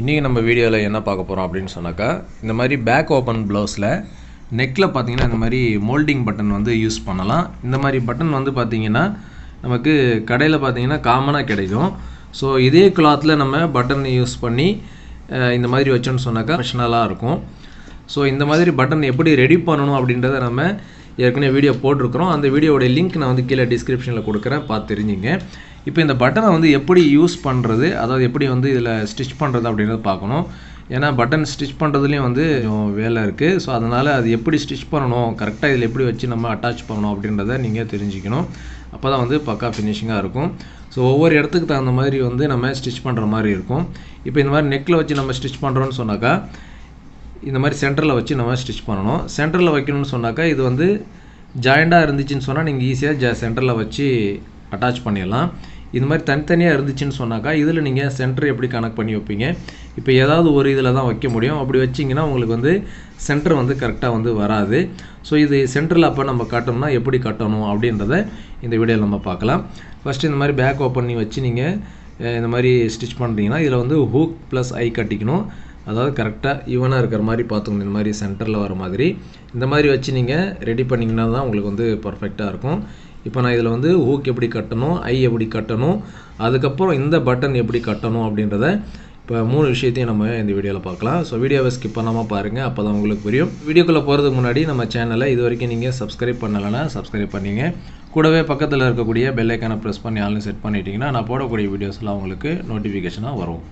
இன்றைக்கி நம்ம வீடியோவில் என்ன பார்க்க போகிறோம் அப்படின்னு சொன்னாக்கா இந்த மாதிரி பேக் ஓப்பன் ப்ளவுஸில் நெக்கில் பார்த்தீங்கன்னா இந்த மாதிரி மோல்டிங் பட்டன் வந்து யூஸ் பண்ணலாம். இந்த மாதிரி பட்டன் வந்து பார்த்திங்கன்னா நமக்கு கடையில் பார்த்தீங்கன்னா காமனாக கிடைக்கும். ஸோ இதே கிளாத்தில் நம்ம பட்டன் யூஸ் பண்ணி இந்த மாதிரி வச்சோன்னு சொன்னாக்கா ப்ரொஃபஷனலாக இருக்கும். ஸோ இந்த மாதிரி பட்டன் எப்படி ரெடி பண்ணணும் அப்படின்றத நம்ம ஏற்கனவே வீடியோ போட்டிருக்கிறோம். அந்த வீடியோவுடைய லிங்க் நான் வந்து கீழே டிஸ்கிரிப்ஷனில் கொடுக்குறேன். பார்த்து தெரிஞ்சுங்க. இப்போ இந்த பட்டனை வந்து எப்படி யூஸ் பண்ணுறது அதாவது எப்படி வந்து இதில் ஸ்டிச் பண்ணுறது அப்படின்றத பார்க்கணும். ஏன்னா பட்டன் ஸ்டிச் பண்ணுறதுலேயும் வந்து வேலை இருக்குது ஸோ அதனால் அது எப்படி ஸ்டிச் பண்ணணும் கரெக்டாக இதில் எப்படி வச்சு நம்ம அட்டாச் பண்ணணும் அப்படின்றத நீங்கள் தெரிஞ்சுக்கணும். அப்போ தான் வந்து பக்கா ஃபினிஷிங்காக இருக்கும். ஸோ ஒவ்வொரு இடத்துக்கு தகுந்த மாதிரி வந்து நம்ம ஸ்டிச் பண்ணுற மாதிரி இருக்கும். இப்போ இந்த மாதிரி நெக்கில் வச்சு நம்ம ஸ்டிச் பண்ணுறோன்னு சொன்னாக்கா இந்த மாதிரி சென்டரில் வச்சு நம்ம ஸ்டிச் பண்ணணும். சென்டரில் வைக்கணும்னு சொன்னாக்கா இது வந்து ஜாயிண்டாக இருந்துச்சுன்னு சொன்னால் நீங்கள் ஈஸியாக ஜ சென்டரில் வச்சு அட்டாச் பண்ணிடலாம். இது மாதிரி தனித்தனியாக இருந்துச்சுன்னு சொன்னாக்கா இதில் நீங்கள் சென்டர் எப்படி கனெக்ட் பண்ணி வைப்பீங்க? இப்போ ஏதாவது ஒரு இதில் தான் வைக்க முடியும். அப்படி வச்சிங்கன்னா உங்களுக்கு வந்து சென்டர் வந்து கரெக்டாக வந்து வராது. ஸோ இது சென்டரில் அப்போ நம்ம கட்டணும்னா எப்படி கட்டணும் அப்படின்றத இந்த வீடியோவில் நம்ம பார்க்கலாம். ஃபஸ்ட்டு இந்த மாதிரி பேக் ஓப்பன் பண்ணி வச்சு நீங்கள் இந்த மாதிரி ஸ்டிச் பண்ணுறீங்கன்னா இதில் வந்து ஹூக் ப்ளஸ் ஐ கட்டிக்கணும். அதாவது கரெக்டாக ஈவனாக இருக்கிற மாதிரி பார்த்துக்கணும். இந்த மாதிரி சென்டரில் வர மாதிரி. இந்த மாதிரி வச்சு நீங்கள் ரெடி பண்ணிங்கன்னா தான் உங்களுக்கு வந்து பர்ஃபெக்டாக இருக்கும். இப்போ நான் இதில் வந்து ஹூக் எப்படி கட்டணும் ஐ எப்படி கட்டணும் அதுக்கப்புறம் இந்த பட்டன் எப்படி கட்டணும் அப்படின்றத இப்போ மூணு விஷயத்தையும் நம்ம இந்த வீடியோவில் பார்க்கலாம். ஸோ வீடியோவை ஸ்கிப் பண்ணாமல் பாருங்கள் அப்போ தான் உங்களுக்கு புரியும். வீடியோக்குள்ளே போகிறதுக்கு முன்னாடி நம்ம சேனலை இது வரைக்கும் நீங்கள் சப்ஸ்கிரைப் பண்ணலைன்னா சப்ஸ்கிரைப் பண்ணிங்க. கூடவே பக்கத்தில் இருக்கக்கூடிய பெல்லைக்கானை ப்ரெஸ் பண்ணி ஆன்லைன் செட் பண்ணிட்டீங்கன்னா நான் போடக்கூடிய வீடியோஸ்லாம் உங்களுக்கு நோட்டிஃபிகேஷனாக வரும்.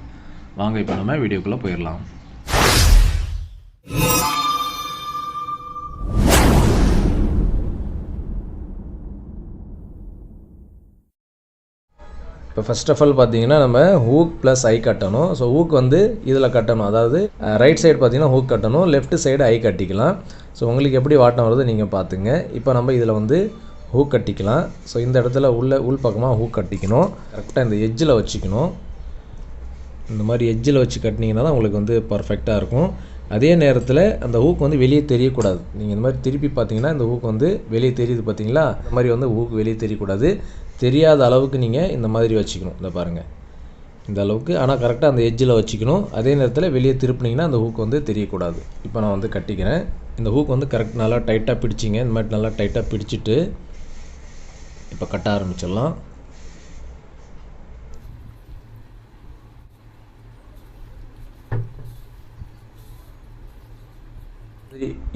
வாங்க இப்போ நம்ம வீடியோக்குள்ளே போயிடலாம். இப்போ ஃபஸ்ட் ஆஃப் ஆல் பார்த்தீங்கன்னா நம்ம ஹூக் ப்ளஸ் ஐ கட்டணும். ஸோ ஹூக் வந்து இதில் கட்டணும். அதாவது ரைட் சைடு பார்த்தீங்கன்னா ஹூக் கட்டணும். லெஃப்ட் சைடு ஐ கட்டிக்கலாம். ஸோ உங்களுக்கு எப்படி வாட்டம் வருது நீங்கள் பார்த்துங்க இப்போ நம்ம இதில் வந்து ஹூக் கட்டிக்கலாம். ஸோ இந்த இடத்துல உள்ள உள் பக்கமாக ஹூக் கட்டிக்கணும். கரெக்டாக இந்த எஜ்ஜில் வச்சுக்கணும். இந்த மாதிரி எஜ்ஜில் வச்சு கட்டினீங்கன்னா தான் உங்களுக்கு வந்து பர்ஃபெக்டாக இருக்கும். அதே நேரத்தில் அந்த ஹூக் வந்து வெளியே தெரியக்கூடாது. நீங்கள் இந்த மாதிரி திருப்பி பார்த்தீங்கன்னா இந்த ஹூக் வந்து வெளியே தெரியுது பார்த்தீங்களா இந்த மாதிரி வந்து ஹூக் வெளியே தெரியக்கூடாது. தெரியாத அளவுக்கு நீங்கள் இந்த மாதிரி வச்சுக்கணும். இந்த பாருங்கள் இந்த அளவுக்கு. ஆனால் கரெக்டாக அந்த எஜ்ஜில் வச்சுக்கணும். அதே நேரத்தில் வெளியே திருப்பினீங்கன்னா அந்த ஹூக் வந்து தெரியக்கூடாது. இப்போ நான் வந்து கட்டிக்கிறேன். இந்த ஹூக் வந்து கரெக்ட் நல்லா டைட்டாக பிடிச்சிங்க. இந்த மாதிரி நல்லா டைட்டாக பிடிச்சிட்டு இப்போ கட்ட ஆரம்பிச்சிடலாம்.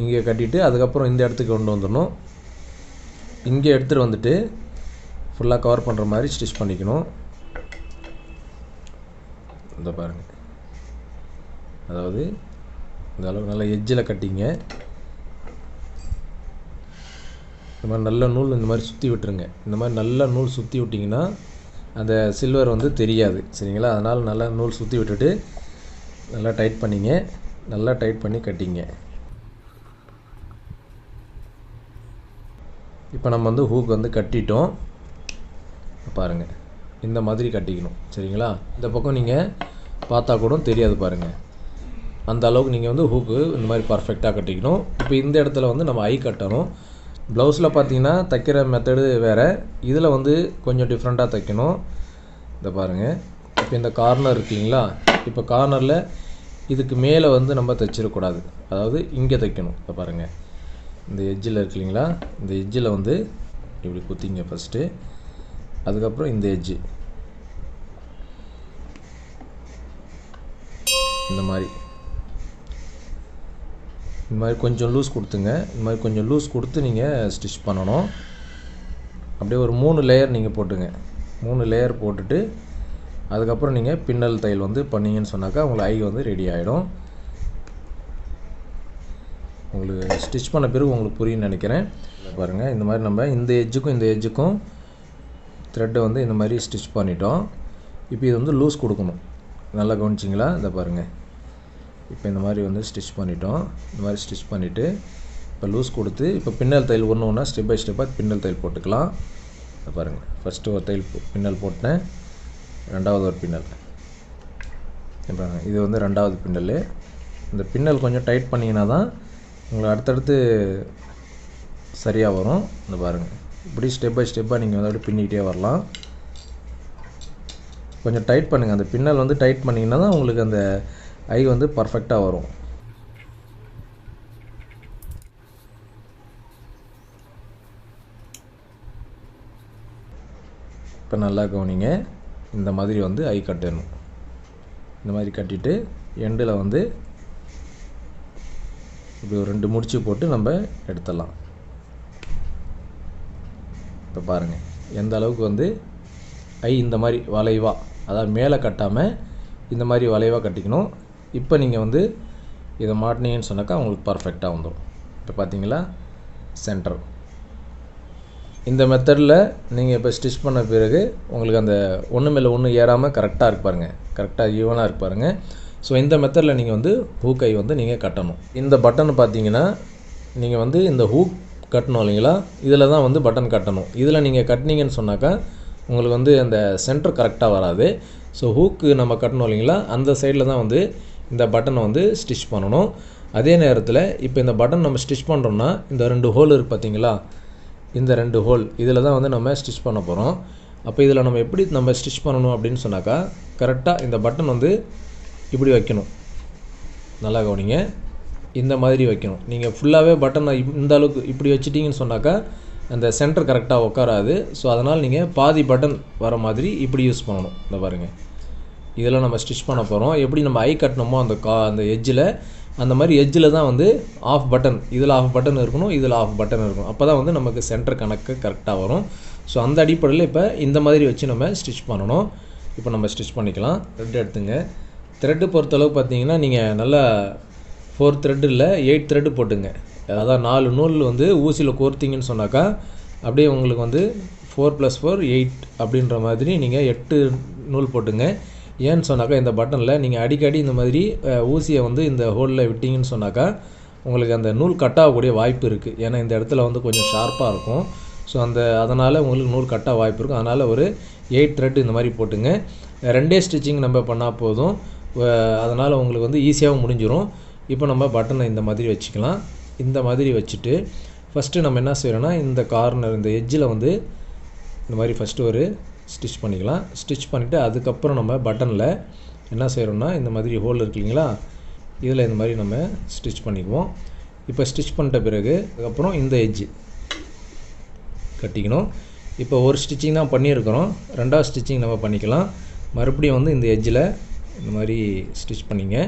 இங்கே கட்டிட்டு அதுக்கப்புறம் இந்த இடத்துக்கு கொண்டு வந்துடணும். இங்கே எடுத்துகிட்டு வந்துட்டு ஃபுல்லாக கவர் பண்ணுற மாதிரி ஸ்டிச் பண்ணிக்கணும். இந்த பாருங்கள் அதாவது இந்த அளவு நல்லா எஜ்ஜில் கட்டிங்க. இந்த மாதிரி நல்ல நூல் இந்த மாதிரி சுற்றி விட்டுருங்க. இந்த மாதிரி நல்ல நூல் சுற்றி விட்டிங்கன்னா அந்த சில்வர் வந்து தெரியாது. சரிங்களா? அதனால் நல்லா நூல் சுற்றி விட்டுட்டு நல்லா டைட் பண்ணிங்க. நல்லா டைட் பண்ணி கட்டிங்க. இப்போ நம்ம வந்து ஹூக் வந்து கட்டிட்டோம். பாருங்கள் இந்த மாதிரி கட்டிக்கணும். சரிங்களா? இந்த பக்கம் நீங்கள் பார்த்தா கூட தெரியாது பாருங்கள் அந்த அளவுக்கு நீங்கள் வந்து ஹூக்கு இந்த மாதிரி பர்ஃபெக்டாக கட்டிக்கணும். இப்போ இந்த இடத்துல வந்து நம்ம ஐ கட்டணும். ப்ளவுஸில் பார்த்தீங்கன்னா தைக்கிற மெத்தடு வேறு. இதில் வந்து கொஞ்சம் டிஃப்ரெண்ட்டாக தைக்கணும். இந்த பாருங்கள் இப்போ இந்த கார்னர் இருக்குங்களா? இப்போ கார்னரில் இதுக்கு மேலே வந்து நம்ம தைச்சிடக்கூடாது. அதாவது இங்கே தைக்கணும். இப்போ பாருங்கள் இந்த எஜ்ஜில் இருக்கு இல்லைங்களா? இந்த எஜ்ஜில் வந்து இப்படி குத்திங்க ஃபஸ்ட்டு அதுக்கப்புறம் இந்த எட்ஜு இந்த மாதிரி. இந்த மாதிரி கொஞ்சம் லூஸ் கொடுத்துங்க. இந்த மாதிரி கொஞ்சம் லூஸ் கொடுத்து நீங்கள் ஸ்டிச் பண்ணணும். அப்படியே ஒரு மூணு லேயர் நீங்கள் போட்டுங்க. மூணு லேயர் போட்டுட்டு அதுக்கப்புறம் நீங்கள் பின்னல் தையல் வந்து பண்ணீங்கன்னு சொன்னாக்கா உங்களுக்கு ஐ வந்து ரெடி ஆகிடும் உங்களுக்கு ஸ்டிச் பண்ண பிறகு உங்களுக்கு புரியும்னு நினைக்கிறேன். பாருங்கள் இந்த மாதிரி நம்ம இந்த எஜ்ஜுக்கும் இந்த எஜ்ஜுக்கும் த்ரெட்டை வந்து இந்த மாதிரி ஸ்டிச் பண்ணிட்டோம். இப்போ இது வந்து லூஸ் கொடுக்கணும். நல்லா கவனிச்சிங்களா? இந்த பாருங்கள் இப்போ இந்த மாதிரி வந்து ஸ்டிச் பண்ணிட்டோம். இந்த மாதிரி ஸ்டிச் பண்ணிவிட்டு இப்போ லூஸ் கொடுத்து இப்போ பின்னல் தையல் ஒன்று ஒன்றா ஸ்டெப் பை ஸ்டெப்பாக பின்னல் தையல் போட்டுக்கலாம். இதை பாருங்கள் ஃபஸ்ட்டு ஒரு தையல் பின்னல் போட்டேன். ரெண்டாவது ஒரு பின்னல். இப்போ பாருங்க, இது வந்து ரெண்டாவது பின்னல். இந்த பின்னல் கொஞ்சம் டைட் பண்ணிங்கன்னா தான் உங்களுக்கு அடுத்தடுத்து சரியாக வரும். இந்த பாருங்கள் இப்படி ஸ்டெப் பை ஸ்டெப்பாக நீங்கள் வந்து அப்படியே பின்னிக்கிட்டே வரலாம். கொஞ்சம் டைட் பண்ணுங்கள் அந்த பின்னல் வந்து டைட் பண்ணிங்கன்னா தான் உங்களுக்கு அந்த ஐ வந்து பர்ஃபெக்டாக வரும். இப்போ நல்லா கவனிங்க. இந்த மாதிரி வந்து ஐ கட்டணும். இந்த மாதிரி கட்டிட்டு எண்டில் வந்து இப்படி ஒரு ரெண்டு முடிச்சு போட்டு நம்ம எடுத்துடலாம். இப்போ பாருங்கள் எந்த அளவுக்கு வந்து ஐ இந்த மாதிரி வளைவாக அதாவது மேலே கட்டாமல் இந்த மாதிரி வளைவாக கட்டிக்கணும். இப்போ நீங்கள் வந்து இதை மாட்டினீங்கன்னு சொன்னாக்கா உங்களுக்கு பர்ஃபெக்டாக வந்துடும் இப்போ பார்த்தீங்களா சென்டர் இந்த மெத்தடில் நீங்கள் இப்போ ஸ்டிச் பண்ண பிறகு உங்களுக்கு அந்த ஒன்று மேலே ஒன்று ஏறாமல் கரெக்டாக இருக்கு கரெக்டாக ஈவனாக இருக்கு ஸோ இந்த மெத்தடில் நீங்கள் வந்து ஹூக்கை வந்து நீங்கள் கட்டணும். இந்த பட்டன் பார்த்தீங்கன்னா நீங்கள் வந்து இந்த ஹூக் கட்டணும் இல்லைங்களா? இதில் தான் வந்து பட்டன் கட்டணும். இதில் நீங்கள் கட்டினீங்கன்னு சொன்னாக்கா உங்களுக்கு வந்து அந்த சென்டர் கரெக்டாக வராது. ஸோ ஹூக்கு நம்ம கட்டணும் இல்லைங்களா? அந்த சைடில் தான் வந்து இந்த பட்டனை வந்து ஸ்டிச் பண்ணணும். அதே நேரத்தில் இப்போ இந்த பட்டன் நம்ம ஸ்டிச் பண்ணுறோம்னா இந்த ரெண்டு ஹோல் இருக்குது பார்த்தீங்களா இந்த ரெண்டு ஹோல் இதில் தான் வந்து நம்ம ஸ்டிச் பண்ண போகிறோம் அப்போ இதில் நம்ம எப்படி நம்ம ஸ்டிச் பண்ணணும் அப்படின்னு சொன்னாக்கா கரெக்டாக இந்த பட்டன் வந்து இப்படி வைக்கணும். நல்லா கவனிங்க. இந்த மாதிரி வைக்கணும். நீங்கள் ஃபுல்லாகவே பட்டனை இந்த அளவுக்கு இப்படி வச்சிட்டிங்கன்னு சொன்னாக்கா அந்த சென்டர் கரெக்டாக உட்காராது ஸோ அதனால் நீங்கள் பாதி பட்டன் வர மாதிரி இப்படி யூஸ் பண்ணணும். இந்த பாருங்கள் இதெல்லாம் நம்ம ஸ்டிச் பண்ண போகிறோம் எப்படி நம்ம ஐ கட்டணுமோ அந்த கா அந்த எஜ்ஜில் அந்த மாதிரி எஜ்ஜில் தான் வந்து ஆஃப் பட்டன் இதில் ஆஃப் பட்டன் இருக்கணும் இதில் ஆஃப் பட்டன் இருக்கணும். அப்போ தான் வந்து நமக்கு சென்டர் கணக்கு கரெக்டாக வரும். ஸோ அந்த அடிப்படையில் இப்போ இந்த மாதிரி வச்சு நம்ம ஸ்டிச் பண்ணணும். இப்போ நம்ம ஸ்டிச் பண்ணிக்கலாம். த்ரெட் எடுத்துங்க. த்ரெட்டு பொறுத்தளவு பார்த்தீங்கன்னா நீங்கள் நல்லா ஃபோர் த்ரெட் இல்லை எயிட் த்ரெட்டு போட்டுங்க. அதான் நாலு நூல் வந்து ஊசியில் கோர்த்திங்கன்னு சொன்னாக்கா அப்படியே உங்களுக்கு வந்து ஃபோர் ப்ளஸ் ஃபோர் எயிட் அப்படின்ற மாதிரி நீங்கள் எட்டு நூல் போட்டுங்க. ஏன்னு சொன்னாக்கா இந்த பட்டனில் நீங்கள் அடிக்கடி இந்த மாதிரி ஊசியை வந்து இந்த ஹோலில் விட்டிங்கன்னு சொன்னாக்கா உங்களுக்கு அந்த நூல் கட் ஆகக்கூடிய வாய்ப்பு இருக்குது ஏன்னா இந்த இடத்துல வந்து கொஞ்சம் ஷார்ப்பாக இருக்கும். ஸோ அந்த அதனால் உங்களுக்கு நூல் கட்டாக வாய்ப்பு இருக்கும் அதனால் ஒரு எயிட் த்ரெட் இந்த மாதிரி போட்டுங்க. ரெண்டே ஸ்டிச்சிங் நம்ம பண்ணால் போதும். அதனால் உங்களுக்கு வந்து ஈஸியாகவும் முடிஞ்சிடும் இப்போ நம்ம பட்டனை இந்த மாதிரி வச்சுக்கலாம். இந்த மாதிரி வச்சுட்டு ஃபஸ்ட்டு நம்ம என்ன செய்கிறோன்னா இந்த கார்னர் இந்த எஜ்ஜில் வந்து இந்த மாதிரி ஃபஸ்ட்டு ஒரு ஸ்டிச் பண்ணிக்கலாம். ஸ்டிச் பண்ணிவிட்டு அதுக்கப்புறம் நம்ம பட்டனில் என்ன செய்கிறோம்னா இந்த மாதிரி ஹோல் இருக்கு இல்லைங்களா? இதில் இந்த மாதிரி நம்ம ஸ்டிச் பண்ணிக்குவோம். இப்போ ஸ்டிச் பண்ணிட்ட பிறகு அதுக்கப்புறம் இந்த எஜ்ஜு கட்டிக்கணும். இப்போ ஒரு ஸ்டிச்சிங் தான் பண்ணியிருக்கிறோம். ரெண்டாவது ஸ்டிச்சிங் நம்ம பண்ணிக்கலாம். மறுபடியும் வந்து இந்த எஜ்ஜில் இந்த மாதிரி ஸ்டிச் பண்ணிங்க.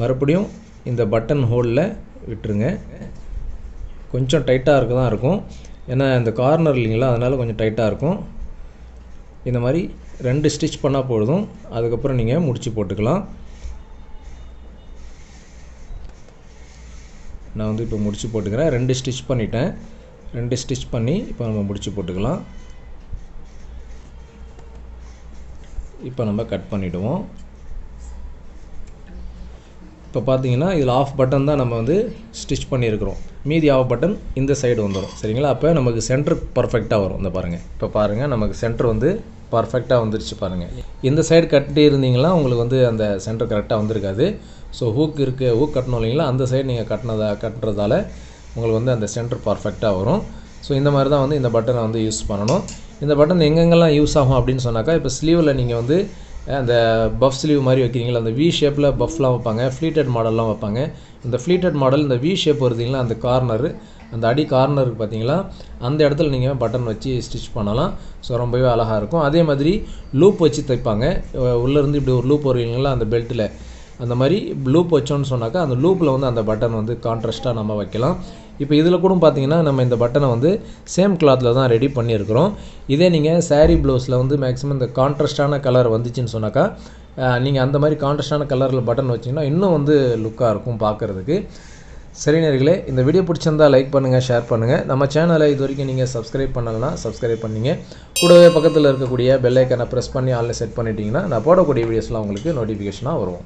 மறுபடியும் இந்த பட்டன் ஹோலில் விட்டுருங்க. கொஞ்சம் டைட்டாக இருக்க தான் இருக்கும். ஏன்னா இந்த கார்னர் இல்லைங்களா? அதனால் கொஞ்சம் டைட்டாக இருக்கும். இந்த மாதிரி ரெண்டு ஸ்டிச் பண்ணால் போதும். அதுக்கப்புறம் நீங்கள் முடித்து போட்டுக்கலாம். நான் வந்து இப்போ முடித்து போட்டுக்கிறேன். ரெண்டு ஸ்டிச் பண்ணிட்டேன். ரெண்டு ஸ்டிச் பண்ணி இப்போ நம்ம முடித்து போட்டுக்கலாம். இப்போ நம்ம கட் பண்ணிவிடுவோம் இப்போ பார்த்தீங்கன்னா இதில் ஆஃப் பட்டன் தான் நம்ம வந்து ஸ்டிச் பண்ணியிருக்கிறோம். மீதி ஆஃப் பட்டன் இந்த சைடு வந்துடும் சரிங்களா? அப்போ நமக்கு சென்டர் பர்ஃபெக்டாக வரும். இந்த பாருங்கள் இப்போ பாருங்கள் நமக்கு சென்டர் வந்து பர்ஃபெக்டாக வந்துருச்சு பாருங்கள் இந்த சைடு கட்டி இருந்தீங்கன்னா உங்களுக்கு வந்து அந்த சென்டர் கரெக்டாக வந்திருக்காது. ஸோ ஹூக் இருக்குது ஹூக் கட்டணும் இல்லைங்களா? அந்த சைடு நீங்கள் கட்டினதா கட்டுறதால உங்களுக்கு வந்து அந்த சென்டர் பர்ஃபெக்டாக வரும். ஸோ இந்த மாதிரி தான் வந்து இந்த பட்டனை வந்து யூஸ் பண்ணணும். இந்த பட்டன் எங்கெங்கெல்லாம் யூஸ் ஆகும் அப்படின்னு சொன்னாக்கா இப்போ ஸ்லீவில் நீங்கள் வந்து அந்த பஃப் ஸ்லீவ் மாதிரி வைக்கிறீங்களா அந்த வி ஷேப்பில் பஃப்லாம் வைப்பாங்க ஃப்ளீட்டட் மாடல்லாம் வைப்பாங்க. இந்த ஃப்ளீட்டட் மாடல் இந்த வி ஷேப் வருதுங்களா அந்த கார்னரு அந்த அடி கார்னருக்கு பார்த்தீங்களா அந்த இடத்துல நீங்கள் பட்டன் வச்சு ஸ்டிச் பண்ணலாம். ஸோ ரொம்பவே அழகாக இருக்கும். அதே மாதிரி லூப் வச்சு தைப்பாங்க. உள்ளேருந்து இப்படி ஒரு லூப் வருவீங்களா அந்த பெல்ட்டில் அந்த மாதிரி லூப் வச்சோன்னு சொன்னாக்கா அந்த லூப்பில் வந்து அந்த பட்டன் வந்து கான்ட்ராஸ்ட்டாக நம்ம வைக்கலாம். இப்போ இதில் கூட பார்த்தீங்கன்னா நம்ம இந்த பட்டனை வந்து சேம் கிளாத்தில் தான் ரெடி பண்ணியிருக்கிறோம். இதே நீங்கள் சாரீ ப்ளவுஸில் வந்து மேக்ஸிமம் இந்த கான்ட்ராஸ்டான கலர் வந்துச்சுன்னு சொன்னாக்கா நீங்கள் அந்த மாதிரி கான்ட்ராஸ்டான கலரில் பட்டன் வச்சிங்கன்னா இன்னும் வந்து லுக்காக இருக்கும் பார்க்குறதுக்கு சரி நேர்களே இந்த வீடியோ பிடிச்சிருந்தா லைக் பண்ணுங்கள் ஷேர் பண்ணுங்கள் நம்ம சேனலை இது வரைக்கும் நீங்கள் சப்ஸ்கிரைப் பண்ணலைன்னா சப்ஸ்கிரைப் பண்ணிங்க. கூடவே பக்கத்தில் இருக்கக்கூடிய பெல்லைக்கனை ப்ரெஸ் பண்ணி ஆளில் செட் பண்ணிட்டீங்கன்னா நான் போடக்கூடிய வீடியோஸ்லாம் உங்களுக்கு நோட்டிஃபிகேஷனாக வரும்